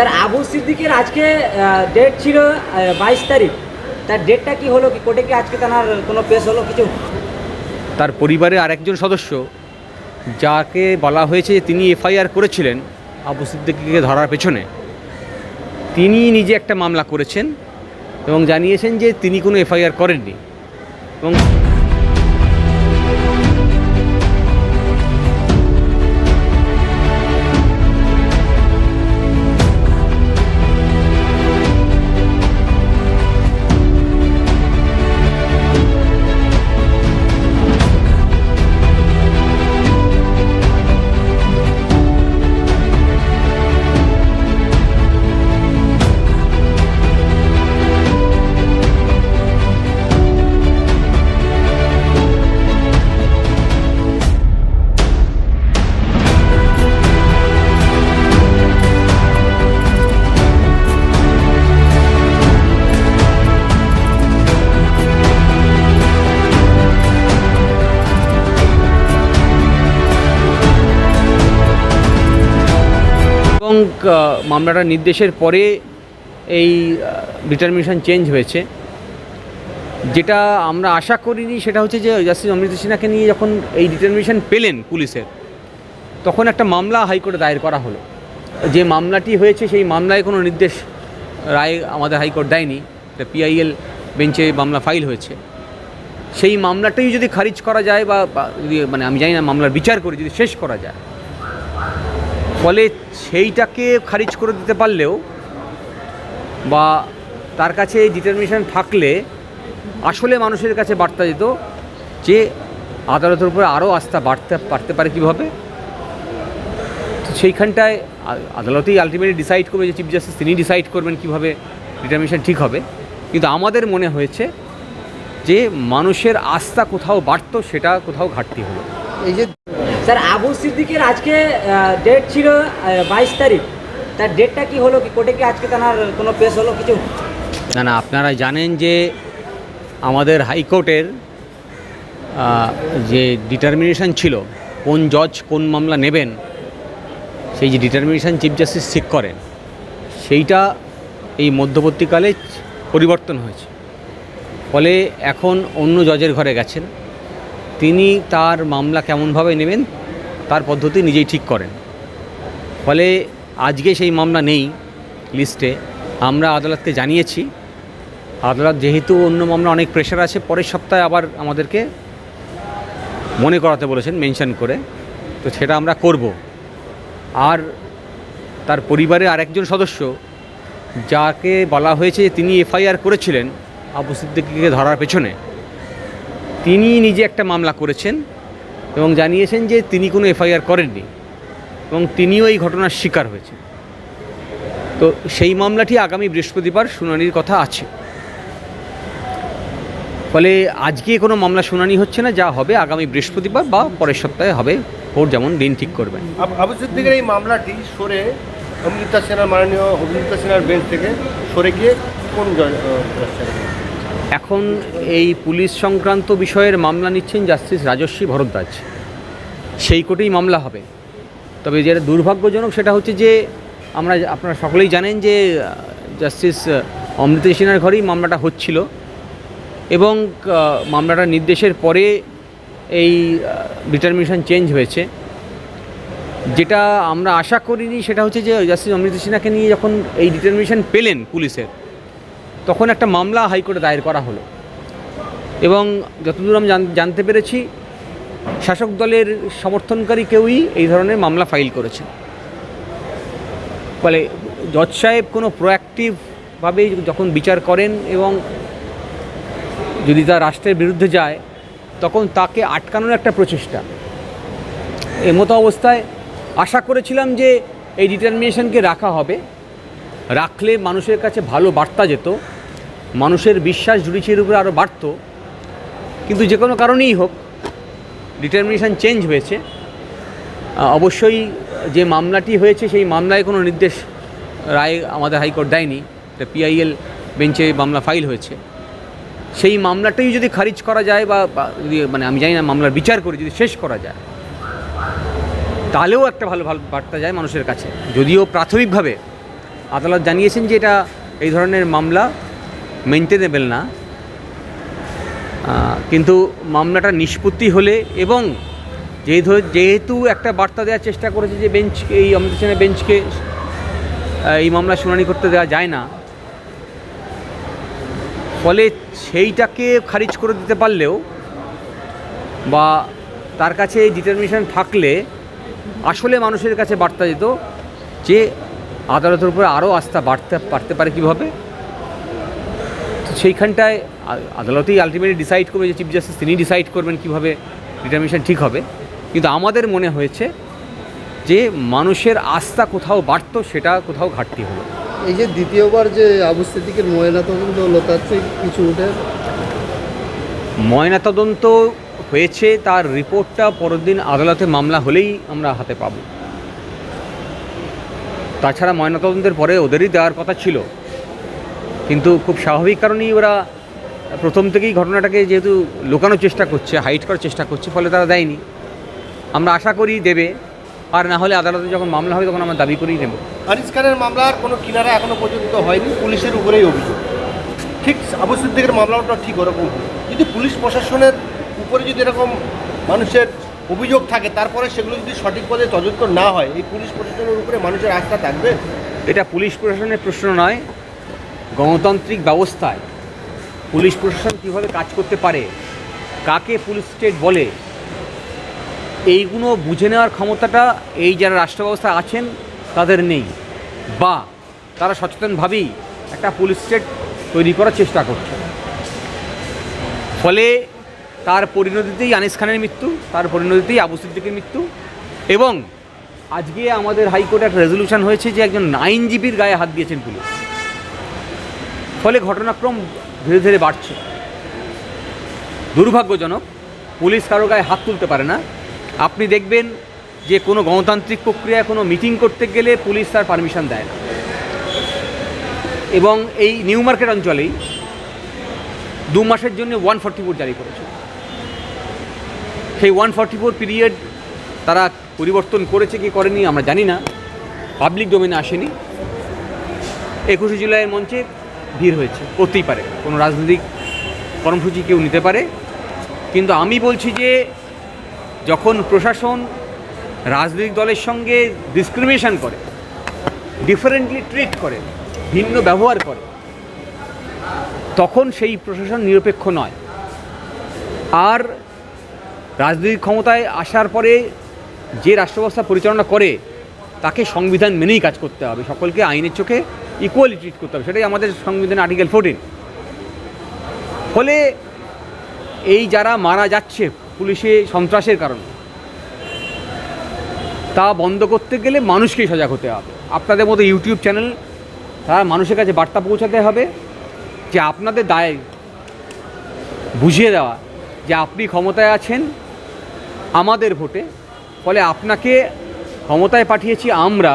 Sir, Abu সিদ্দিকের আজকে date ছিল বাইশ তারিখ। তার ডেটটা কি হলো, কি কোর্টে কি আজকে তার কোনো পেশ হলো কিছু? তার পরিবারে আরেকজন সদস্য, যাকে বলা হয়েছে যে তিনি এফআইআর করেছিলেন আবু সিদ্দিককে ধরার পেছনে। তিনি নিজে একটা মামলা করেছেন এবং জানিয়েছেন যে তিনি কোনো এফআইআর করেননি। এবং এবং মামলাটার নির্দেশের পরে এই ডিটারমিনেশন চেঞ্জ হয়েছে। যেটা আমরা আশা করিনি সেটা হচ্ছে যে জাস্টিস অমৃত সিনহাকে নিয়ে যখন এই ডিটারমিনেশন পেলেন পুলিশের, তখন একটা মামলা হাইকোর্টে দায়ের করা হলো। যে মামলাটি হয়েছে সেই মামলায় কোনো নির্দেশ, রায় আমাদের হাইকোর্ট দেয়নি। পিআইএল বেঞ্চে মামলা ফাইল হয়েছে। সেই মামলাটাই যদি খারিজ করা যায় বা বা যদি মানে আমি জানি না মামলার বিচার করে যদি শেষ করা যায় ফলে সেইটাকে খারিজ করে দিতে পারলেও বা তার কাছে ডিটারমিনেশন থাকলে আসলে মানুষের কাছে বার্তা যেত যে আদালতের উপরে আরও আস্থা বাড়তে পারতে পারে কীভাবে? সেইখানটায় আদালতেই আলটিমেটলি ডিসাইড করবে যে চিফ জাস্টিস তিনি ডিসাইড করবেন কীভাবে ডিটারমিনেশন ঠিক হবে। কিন্তু আমাদের মনে হয়েছে যে মানুষের আস্থা কোথাও বাড়তো সেটা কোথাও ঘাটতি হলো। এই যে স্যার, আবু সিদ্দিকের আজকে ডেট ছিল বাইশ তারিখ। তার ডেটটা কি হলো কি? কোর্টে কি আজকে তার কোনো পেশ হলো কিছু? না না, আপনারা জানেন যে আমাদের হাইকোর্টের যে ডিটারমিনেশন ছিল, কোন জজ কোন মামলা নেবেন, সেই যে ডিটারমিনেশান চিফ জাস্টিস ঠিক করেন, সেইটা এই মধ্যবর্তীকালে পরিবর্তন হয়েছে। ফলে এখন অন্য জজের ঘরে গেছেন। তিনি তার মামলা কেমনভাবে নেবেন, তার পদ্ধতি নিজেই ঠিক করেন। ফলে আজকে সেই মামলা নেই লিস্টে। আমরা আদালতকে জানিয়েছি। আদালত যেহেতু অন্য মামলা অনেক প্রেশার আছে, পরের সপ্তাহে আবার আমাদেরকে মনে করাতে বলেছেন মেনশন করে। তো সেটা আমরা করব। আর তার পরিবারে আরেকজন সদস্য, যাকে বলা হয়েছে তিনি এফআইআর করেছিলেন, আবু সিদ্দিককে ধরার পেছনে। তিনি নিজে একটা মামলা করেছেন এবং জানিয়েছেন যে তিনি কোনো এফআইআর করেননি এবং তিনিও এই ঘটনার শিকার হয়েছেন। তো সেই মামলাটি আগামী বৃহস্পতিবার শুনানির কথা আছে। ফলে আজকে কোনো মামলা শুনানি হচ্ছে না, যা হবে আগামী বৃহস্পতিবার বা পরের সপ্তাহে হবে। কোর্ট যেমন দিন ঠিক করবেন। আব- আবু সিদ্দিকের এই মামলাটি সরে অমৃতা সেনার মাননীয় অমৃতা সেনার বেঞ্চ থেকে সরে গিয়ে কোন? এখন এই পুলিশ সংক্রান্ত বিষয়ের মামলা নিচ্ছেন জাস্টিস রাজস্বী ভরদ্বাজ। সেই কোর্টেই মামলা হবে। তবে যেটা দুর্ভাগ্যজনক সেটা হচ্ছে যে আমরা আপনারা সকলেই জানেন যে জাস্টিস আহ, অমৃতা সিনহার ঘরেই মামলাটা হচ্ছিল এবং মামলাটার নির্দেশের পরে এই ডিটারমিনেশন চেঞ্জ হয়েছে। যেটা আমরা আশা করিনি সেটা হচ্ছে যে জাস্টিস অমৃতা সিনহাকে নিয়ে যখন এই ডিটারমিনেশন পেলেন পুলিশের তখন একটা মামলা হাইকোর্টে দায়ের করা হলো। এবং যতদূর আমি জানতে পেরেছি, শাসক দলের সমর্থনকারী কেউই এই ধরনের মামলা ফাইল করেছে ফলে জজ সাহেব কোনো প্রোঅ্যাক্টিভভাবে যখন বিচার করেন এবং যদি তা রাষ্ট্রের বিরুদ্ধে যায়, তখন তাকে আটকানোর একটা প্রচেষ্টা। এমতো অবস্থায় আশা করেছিলাম যে এই ডিটারমিনেশনকে রাখা হবে। রাখলে মানুষের কাছে ভালো বার্তা যেত। মানুষের বিশ্বাস জুডিশিয়ারির উপরে আরও বাড়তো। কিন্তু যে কোনো কারণেই হোক ডিটারমিনেশান চেঞ্জ হয়েছে। অবশ্যই যে মামলাটি হয়েছে, সেই মামলায় কোনো নির্দেশ, রায় আমাদের হাইকোর্ট দেয়নি। এটা পিআইএল বেঞ্চে মামলা ফাইল হয়েছে। সেই মামলাটাই যদি খারিজ করা যায় বা যদি মানে আমি জানি না, মামলার বিচার করে যদি শেষ করা যায়, তাহলেও একটা ভালো ভালো বার্তা যায় মানুষের কাছে। যদিও প্রাথমিকভাবে আদালত জানিয়েছেন যে এটা এই ধরনের মামলা মেনটেনেবেল না। কিন্তু মামলাটা নিষ্পত্তি হলে এবং যেহেতু যেহেতু একটা বার্তা দেওয়ার চেষ্টা করেছে যে বেঞ্চ, এই অমৃত সেনের বেঞ্চকে এই মামলা শুনানি করতে দেওয়া যায় না। ফলে সেইটাকে খারিজ করে দিতে পারলেও বা তার কাছে ডিটারমিনেশন থাকলে আসলে মানুষের কাছে বার্তা যেত যে আদালতের উপরে আরও আস্থা বাড়তে পারতে পারে কীভাবে। সেইখানটায় আদালতেই আলটিমেটলি ডিসাইড করবে যে চিফ জাস্টিস তিনি ডিসাইড করবেন কীভাবে ডিটারমিনেশন ঠিক হবে। কিন্তু আমাদের মনে হয়েছে যে মানুষের আস্থা কোথাও বাড়তো সেটা কোথাও ঘাটতি হলো। এই যে দ্বিতীয়বার যে আবু সিদ্দিকের ময়না তদন্ত হলো তার থেকে কিছু উঠে? ময়নাতদন্ত হয়েছে তার রিপোর্টটা পরের দিন আদালতে মামলা হলেই আমরা হাতে পাব। তাছাড়া ময়নাতদন্তের পরে ওদেরই দেওয়ার কথা ছিল। কিন্তু খুব স্বাভাবিক কারণেই ওরা প্রথম থেকেই ঘটনাটাকে যেহেতু লুকানোর চেষ্টা করছে হাইট করার চেষ্টা করছে ফলে তারা দেয়নি। আমরা আশা করি দেবে। আর না হলে আদালতে যখন মামলা হবে তখন আমরা দাবি করেই নেব। আনিস খানের মামলার কোনো কিনারা এখনও পর্যন্ত হয়নি পুলিশের উপরেই অভিযোগ। ঠিক আবু সিদ্দিকের মামলাটা ঠিক ওরকম যদি পুলিশ প্রশাসনের উপরে যদি এরকম মানুষের অভিযোগ থাকে তারপরে সেগুলো যদি সঠিক পদে তদন্ত না হয় এই পুলিশ প্রশাসনের উপরে মানুষের আস্থা থাকবে? এটা পুলিশ প্রশাসনের প্রশ্ন নয়। গণতান্ত্রিক ব্যবস্থায় পুলিশ প্রশাসন কীভাবে কাজ করতে পারে, কাকে পুলিশ স্টেট বলে, এইগুলো বুঝে নেওয়ার ক্ষমতাটা এই যারা রাষ্ট্র ব্যবস্থায় আছেন তাদের নেই। বা তারা সচেতনভাবেই একটা পুলিশ স্টেট তৈরি করার চেষ্টা করছে। ফলে তার পরিণতিতেই আনিস খানের মৃত্যু, তার পরিণতিতেই আবু সিদ্দিকের মৃত্যু এবং আজকে আমাদের হাইকোর্টে একটা রেজলিউশন হয়েছে যে একজন আইনজীবীর গায়ে হাত দিয়েছেন পুলিশ। ফলে ঘটনাক্রম ধীরে ধীরে বাড়ছে। দুর্ভাগ্যজনক, পুলিশ কারও গায়ে হাত তুলতে পারে না। আপনি দেখবেন যে কোনো গণতান্ত্রিক প্রক্রিয়ায় কোনো মিটিং করতে গেলে পুলিশ তার পারমিশন দেয় না। এবং এই নিউ মার্কেট অঞ্চলেই দু মাসের জন্য ওয়ান ফর্টি ফোর জারি করেছে। সেই ওয়ান ফর্টি ফোর পিরিয়ড তারা পরিবর্তন করেছে কি করেনি আমরা জানি না। পাবলিক ডোমেনে আসেনি। একুশে জুলাইয়ের মঞ্চে ভিড় হয়েছে করতেই পারে। কোনো রাজনৈতিক কর্মসূচি কেউ নিতে পারে। কিন্তু আমি বলছি যে, যখন প্রশাসন রাজনৈতিক দলের সঙ্গে ডিসক্রিমিনেশন করে ডিফারেন্টলি ট্রিট করে, ভিন্ন ব্যবহার করে, তখন সেই প্রশাসন নিরপেক্ষ নয়। আর রাজনৈতিক ক্ষমতায় আসার পরে যে রাষ্ট্রব্যবস্থা পরিচালনা করে, তাকে সংবিধান মেনেই কাজ করতে হবে। সকলকে আইনের চোখে ইকুয়ালি ট্রিট করতে হবে। সেটাই আমাদের সংবিধান আর্টিকেল ফোরটিন ফলে এই যারা মারা যাচ্ছে পুলিশে সন্ত্রাসের কারণে, তা বন্ধ করতে গেলে মানুষকেই সজাগ হতে হবে। আপনাদের মতো ইউটিউব চ্যানেল তারা মানুষের কাছে বার্তা পৌঁছাতে হবে যে আপনাদের দায় বুঝিয়ে দেওয়া যে আপনি ক্ষমতায় আছেন আমাদের ভোটে, ফলে আপনাকে ক্ষমতায় পাঠিয়েছি আমরা।